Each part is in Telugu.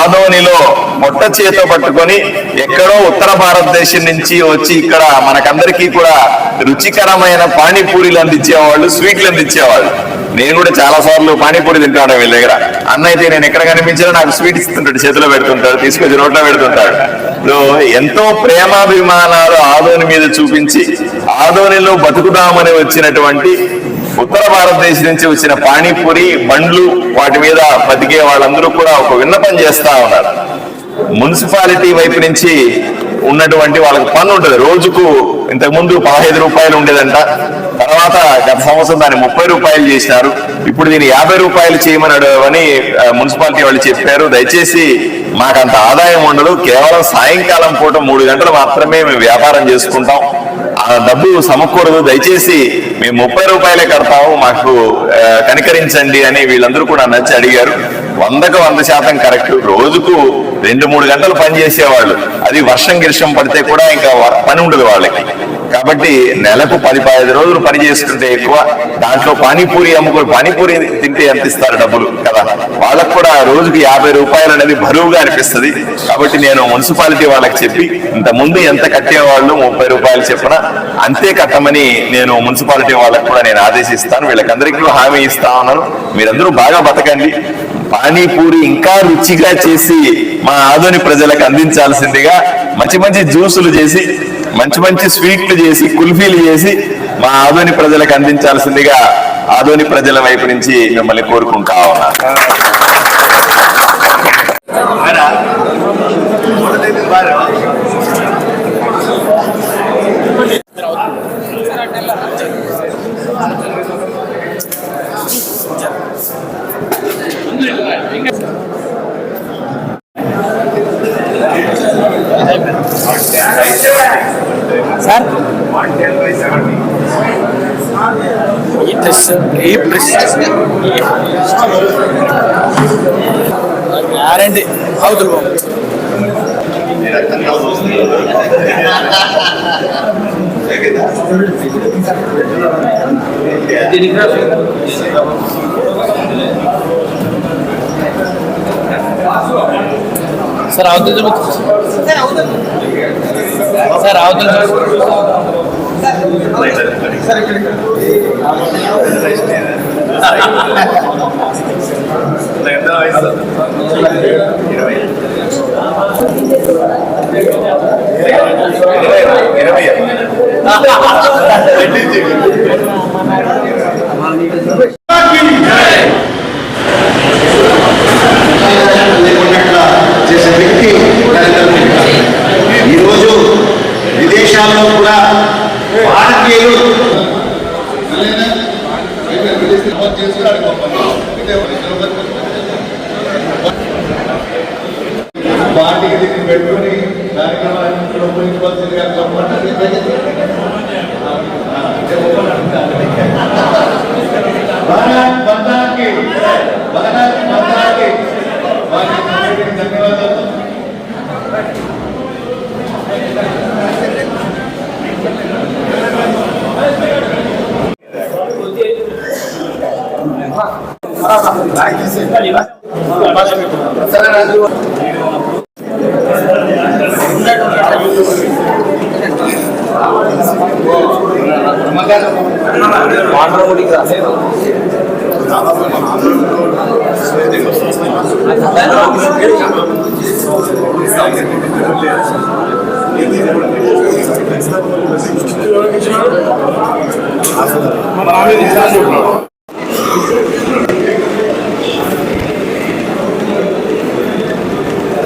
ఆదోనిలో మొట్ట చేత పట్టుకొని ఎక్కడో ఉత్తర భారతదేశం నుంచి వచ్చి ఇక్కడ మనకందరికీ కూడా రుచికరమైన పానీపూరీలు అందించేవాళ్ళు స్వీట్లు అందించేవాళ్ళు. నేను కూడా చాలా సార్లు పానీపూరి తింటాను వీళ్ళ దగ్గర. అన్న అయితే నేను ఎక్కడ కనిపించినా నాకు స్వీట్ ఇస్తుంటాడు చేతిలో పెడుతుంటాడు తీసుకొచ్చి రోడ్లో పెడుతుంటాడు. ఎంతో ప్రేమాభిమానాలు ఆదోని మీద చూపించి ఆదోనిలో బతుకుదామని వచ్చినటువంటి ఉత్తర భారతదేశం నుంచి వచ్చిన పానీపూరి బండ్లు వాటి మీద బతికే వాళ్ళందరూ కూడా ఒక విన్నపం చేస్తా ఉన్నారు. మున్సిపాలిటీ వైపు నుంచి ఉన్నటువంటి వాళ్ళకి పన్ను ఉంటుంది. రోజుకు ఇంతకుముందు పదహైదు రూపాయలు ఉండేదంట. తర్వాత గత సంవత్సరం దాన్ని ముప్పై రూపాయలు చేసినారు. ఇప్పుడు దీన్ని యాభై రూపాయలు చేయమన్నాడు అని మున్సిపాలిటీ వాళ్ళు చెప్పారు. దయచేసి మాకంత ఆదాయం ఉండదు. కేవలం సాయంకాలం పూట మూడు గంటలు మాత్రమే మేము వ్యాపారం చేసుకుంటాం. డబ్బు సమకూడదు దయచేసి మేము ముప్పై రూపాయలే కడతాము. మాకు కనికరించండి అని వీళ్ళందరూ కూడా నచ్చి అడిగారు. వందకు వంద శాతం కరెక్ట్. రోజుకు రెండు మూడు గంటలు పని చేసేవాళ్ళు. అది వర్షం గిర్షం పడితే కూడా ఇంకా పని ఉండదు వాళ్ళకి. కాబట్టి నెలకు పది పదిహేను రోజులు పని చేసుకుంటే ఎక్కువ దాంట్లో పానీపూరి అమ్ముకుని పానీపూరి తింటే ఎంత ఇస్తారు డబ్బులు కదా? వాళ్ళకు కూడా రోజుకి యాభై రూపాయలు అనేది బరువుగా అనిపిస్తుంది. కాబట్టి నేను మున్సిపాలిటీ వాళ్ళకి చెప్పి ఇంత ముందు ఎంత కట్టేవాళ్ళు ముప్పై రూపాయలు చెప్పిన అంతే కట్టమని నేను మున్సిపాలిటీ వాళ్ళకి కూడా నేను ఆదేశిస్తాను. వీళ్ళకందరికీ హామీ ఇస్తా ఉన్నాను. మీరందరూ బాగా బతకండి. పానీపూరి ఇంకా రుచిగా చేసి మా ఆదోని ప్రజలకు అందించాల్సిందిగా మంచి మంచి జ్యూసులు చేసి మంచి మంచి స్వీట్లు చేసి కుల్ఫీలు చేసి మా ఆదోని ప్రజలకు అందించాల్సిందిగా ఆదోని ప్రజల వైపు నుంచి మిమ్మల్ని కోరుకుంటా ఉన్నాను సార్? ఈ డ్రెస్ ఈ డ్రెస్ గ్యారంటీ. అవుతుంది బాబు. సార్ అవుతుంది చూపించు సార్ అవుతుంది చూపించు లేకుండా చేసే వ్యక్తి నరేంద్ర మోడీ గారు. ఈరోజు విదేశాల్లో కూడా భారతీయులు పార్టీకి దగ్గర పెట్టుకుని కార్యక్రమాన్ని ఉపయోగించవలసిందిగా చెప్పండి భారత్ మాతాకి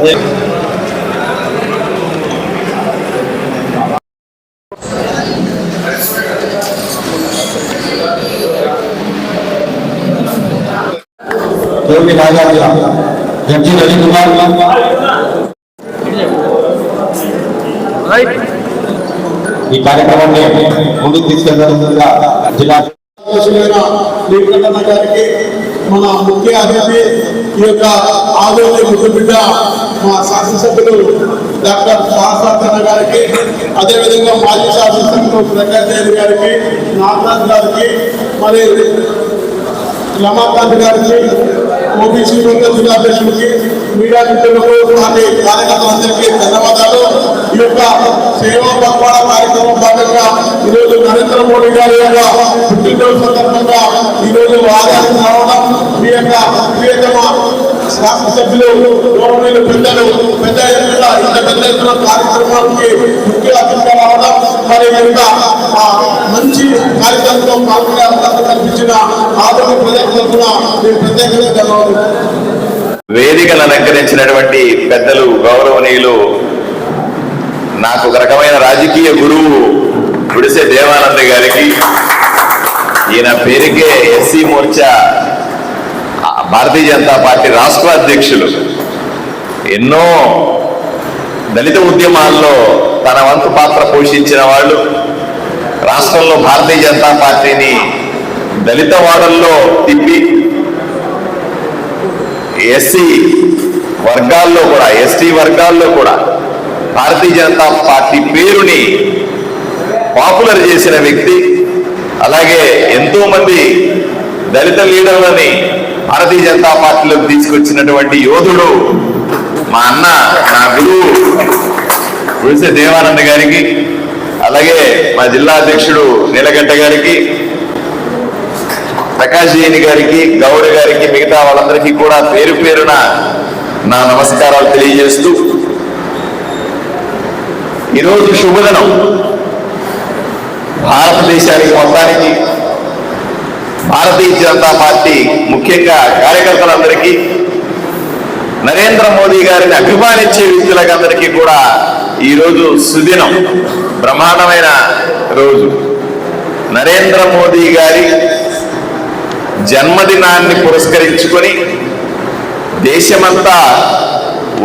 Yeah. మాతాకి వారికి ధన్యవాదాలు యోగి నాగార్జున జడ్జి రవికుమార్ ఈ కార్యక్రమాన్ని ముందుకు తీసుకెళ్ళాల్సిందిగా జిల్లా గారికి మన ముఖ్య అతిథి ఈ యొక్క ఆదోళన ముద్దుబిడ్డ మా శాసనసభ్యులు డాక్టర్ సహస్రన్న గారికి అదేవిధంగా మాజీ శాసనసభ్యులు ప్రకాశ్ గారికి నాగరాజ్ గారికి మరి రమాకాంత్ గారికి ఓబీసీ వర్గ జిల్లా అధ్యక్షులకి మీడియా మిత్రులకు అలాగే కార్యకర్తలందరికీ ధన్యవాదాలు. ఈ యొక్క సేవా పక్వాడ కార్యక్రమం భాగంగా ఈరోజు నరేంద్ర మోడీ గారి యొక్క పుట్టినరోజు సందర్భంగా ఈరోజు ఆదాయం రావడం మీ యొక్క ప్రియతమ శాసన సభ్యులు గౌరవనీయులు పెద్దలు పెద్ద ఎత్తున ఇంత పెద్ద ఎత్తున కార్యక్రమానికి ముఖ్య అతిథిగా రావడం మరి యొక్క మంచి కార్యక్రమంలో పాల్గొనే అవకాశం కల్పించిన ఆదరణ ప్రజల తరఫున నేను ప్రత్యేకంగా ధన్యవాదాలు వేదికను అలంకరించినటువంటి పెద్దలు గౌరవనీయులు నాకు ఒక రకమైన రాజకీయ గురువు గుడిసె దేవానంద గారికి ఈయన పేరుకే ఎస్సీ మోర్చా భారతీయ జనతా పార్టీ రాష్ట్ర అధ్యక్షులు ఎన్నో దళిత ఉద్యమాల్లో తన వంతు పాత్ర పోషించిన వాళ్ళు రాష్ట్రంలో భారతీయ జనతా పార్టీని దళిత వాడల్లో తిప్పి ఎస్సీ వర్గాల్లో కూడా ఎస్టీ వర్గాల్లో కూడా భారతీయ జనతా పార్టీ పేరుని పాపులర్ చేసిన వ్యక్తి అలాగే ఎంతోమంది దళిత లీడర్లని భారతీయ జనతా పార్టీలోకి తీసుకొచ్చినటువంటి యోధుడు మా అన్న నా గురువు గుడిసె దేవానంద గారికి అలాగే మా జిల్లా అధ్యక్షుడు నీలగంట గారికి ప్రకాష్ జైని గారికి గౌడ్ గారికి మిగతా వాళ్ళందరికీ కూడా పేరు పేరున నా నమస్కారాలు తెలియజేస్తూ ఈరోజు శుభదనం. భారతదేశానికి మొత్తానికి భారతీయ జనతా పార్టీ ముఖ్యంగా కార్యకర్తలందరికీ నరేంద్ర మోదీ గారిని అభిమానించే వ్యక్తులకందరికీ కూడా ఈరోజు సుదినం బ్రహ్మాండమైన రోజు. నరేంద్ర మోదీ గారి జన్మదినాన్ని పురస్కరించుకొని దేశమంతా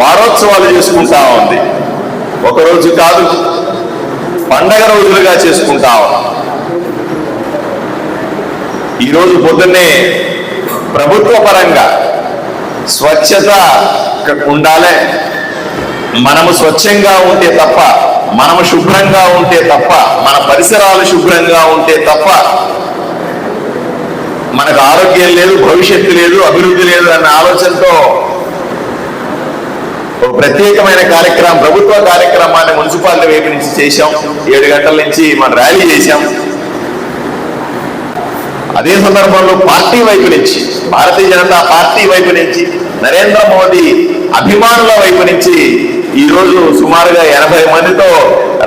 వారోత్సవాలు చేసుకుంటా ఉంది. ఒకరోజు కాదు పండగ రోజులుగా చేసుకుంటా ఉన్నాం. ఈరోజు పొద్దున్నే ప్రభుత్వ పరంగా స్వచ్ఛత ఉండాలి. మనము స్వచ్ఛంగా ఉంటే తప్ప మనము శుభ్రంగా ఉంటే తప్ప మన పరిసరాలు శుభ్రంగా ఉంటే తప్ప మనకు ఆరోగ్యం లేదు భవిష్యత్తు లేదు అభివృద్ధి లేదు అన్న ఆలోచనతో ఒక ప్రత్యేకమైన కార్యక్రమం ప్రభుత్వ కార్యక్రమాన్ని మున్సిపాలిటీ వైపు నుంచి చేశాం. ఏడు గంటల నుంచి మనం ర్యాలీ చేశాం. అదే సందర్భంలో పార్టీ వైపు నుంచి భారతీయ జనతా పార్టీ వైపు నుంచి నరేంద్ర మోదీ అభిమానుల వైపు నుంచి ఈ రోజు సుమారుగా ఎనభై మందితో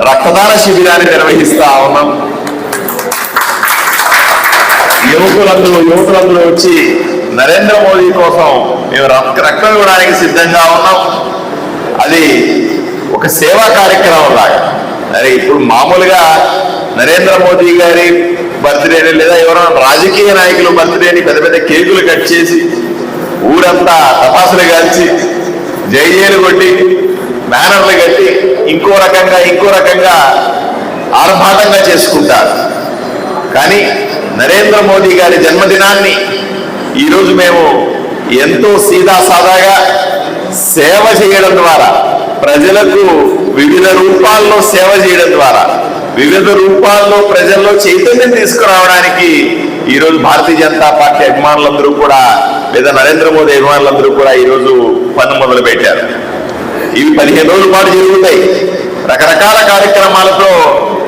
రక్తదాన శిబిరాన్ని నిర్వహిస్తా ఉన్నాం. యువకులందరూ యువకులందరూ వచ్చి నరేంద్ర మోదీ కోసం మేము రక్త రక్తం ఇవ్వడానికి సిద్ధంగా ఉన్నాం. అది ఒక సేవా కార్యక్రమం లాగా. అరే ఇప్పుడు మామూలుగా నరేంద్ర మోదీ గారి బర్త్డేని లేదా ఎవరైనా రాజకీయ నాయకులు బర్త్డేని పెద్ద పెద్ద కేకులు కట్ చేసి ఊరంతా తపాసులు కాల్చి జైలు కొట్టి బ్యానర్లు కట్టి ఇంకో రకంగా ఇంకో రకంగా ఆర్భాటంగా చేసుకుంటారు. కానీ నరేంద్ర మోదీ గారి జన్మదినాన్ని ఈరోజు మేము ఎంతో సీదా సాదాగా సేవ చేయడం ద్వారా ప్రజలకు వివిధ రూపాల్లో సేవ చేయడం ద్వారా వివిధ రూపాల్లో ప్రజల్లో చైతన్యం తీసుకురావడానికి ఈరోజు భారతీయ జనతా పార్టీ అభిమానులందరూ కూడా లేదా నరేంద్ర మోదీ అభిమానులందరూ కూడా ఈరోజు పన్ను మొదలు పెట్టారు ఇవి పదిహేను రోజుల పాటు జరుగుతాయి. రకరకాల కార్యక్రమాలతో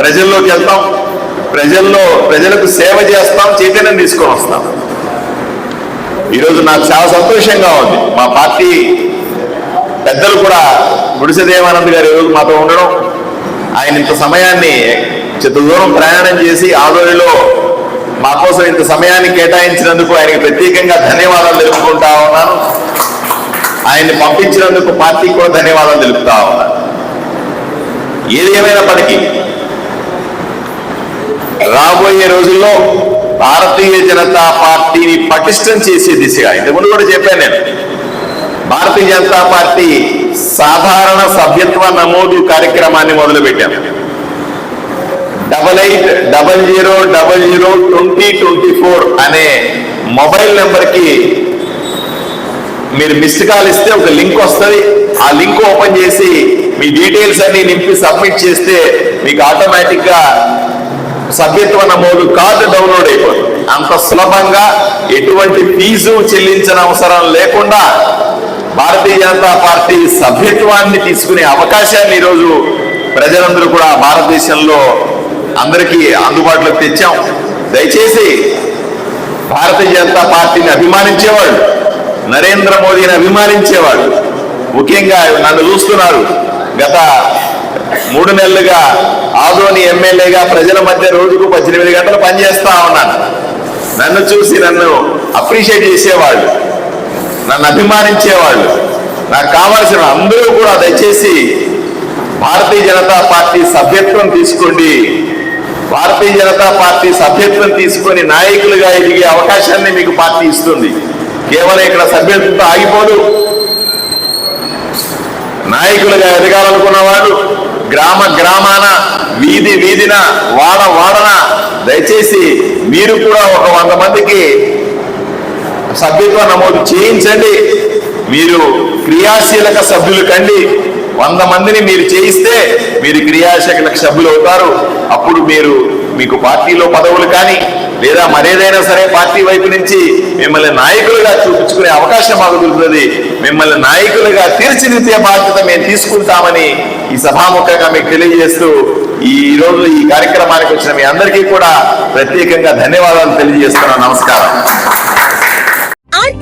ప్రజల్లోకి వెళ్తాం. ప్రజల్లో ప్రజలకు సేవ చేస్తాం చైతన్యం తీసుకొని వస్తాం. ఈరోజు నాకు చాలా సంతోషంగా ఉంది. మా పార్టీ పెద్దలు కూడా గుడిసె దేవానంద్ గారు ఈరోజు మాతో ఉండడం ఆయన ఇంత సమయాన్ని చిత్త దూరం ప్రయాణం చేసి ఆదోళిలో మా కోసం ఇంత సమయాన్ని కేటాయించినందుకు ఆయనకి ప్రత్యేకంగా ధన్యవాదాలు తెలుపుకుంటా ఉన్నాను. ఆయన్ని పంపించినందుకు పార్టీకి కూడా ధన్యవాదాలు తెలుపుతా ఉన్నాను ఏది ఏమైనప్పటికీ రాబోయే రోజుల్లో భారతీయ జనతా పార్టీని పటిష్టం చేసే దిశగా ఇంతకుముందు కూడా చెప్పాను నేను భారతీయ జనతా పార్టీ సాధారణ సభ్యత్వ నమోదు కార్యక్రమాన్ని మొదలుపెట్టాం. Double eight double zero double zero twenty twenty four అనే మొబైల్ నెంబర్కి మీరు మిస్డ్ కాల్ ఇస్తే ఒక లింక్ వస్తుంది. ఆ లింక్ ఓపెన్ చేసి మీ డీటెయిల్స్ అన్ని నింపి సబ్మిట్ చేస్తే మీకు ఆటోమేటిక్గా సభ్యత్వ నమోదు కార్డు డౌన్లోడ్ అయిపోతుంది. అంత సులభంగా ఎటువంటి ఫీజు చెల్లించిన అవసరం లేకుండా భారతీయ జనతా పార్టీ సభ్యత్వాన్ని తీసుకునే అవకాశాన్ని ఈరోజు ప్రజలందరూ కూడా భారతదేశంలో అందరికీ అందుబాటులోకి తెచ్చాం. దయచేసి భారతీయ జనతా పార్టీని అభిమానించేవాళ్ళు నరేంద్ర మోదీని అభిమానించేవాళ్ళు ముఖ్యంగా నన్ను చూస్తున్నారు. గత మూడు నెలలుగా ఆదోని ఎమ్మెల్యేగా ప్రజల మధ్య రోజుకు పద్దెనిమిది గంటలు పనిచేస్తా ఉన్నాను. నన్ను చూసి నన్ను అప్రిషియేట్ చేసేవాళ్ళు. నన్ను అభిమానించేవాళ్ళు. నాకు కావాల్సిన అందరూ కూడా దయచేసి భారతీయ జనతా పార్టీ సభ్యత్వం తీసుకోండి. భారతీయ జనతా పార్టీ సభ్యత్వం తీసుకొని నాయకులుగా ఎదిగే అవకాశాన్ని మీకు పార్టీ ఇస్తుంది. కేవలం ఇక్కడ సభ్యత్వంతో ఆగిపోదు. నాయకులుగా ఎదగాలనుకున్న వాళ్ళు గ్రామ గ్రామాన వీధి వీధిన వాడ వాడన దయచేసి మీరు కూడా ఒక వంద మందికి సభ్యత్వ నమోదు చేయించండి. మీరు క్రియాశీలక సభ్యులు కండి. వంద మందిని మీరు చేయిస్తే మీరు క్రియాశీలక సభ్యులు అవుతారు. అప్పుడు మీరు మీకు పార్టీలో పదవులు కానీ లేదా మరేదైనా సరే పార్టీ వైపు నుంచి మిమ్మల్ని నాయకులుగా చూపించుకునే అవకాశం మాకు దొరుకుతుంది. మిమ్మల్ని నాయకులుగా తీర్చిదిద్దే బాధ్యత మేము తీసుకుంటామని ఈ సభాముఖంగా మీకు తెలియజేస్తూ ఈ రోజు ఈ కార్యక్రమానికి వచ్చిన మీ అందరికీ కూడా ప్రత్యేకంగా ధన్యవాదాలు తెలియజేస్తున్నాను. నమస్కారం.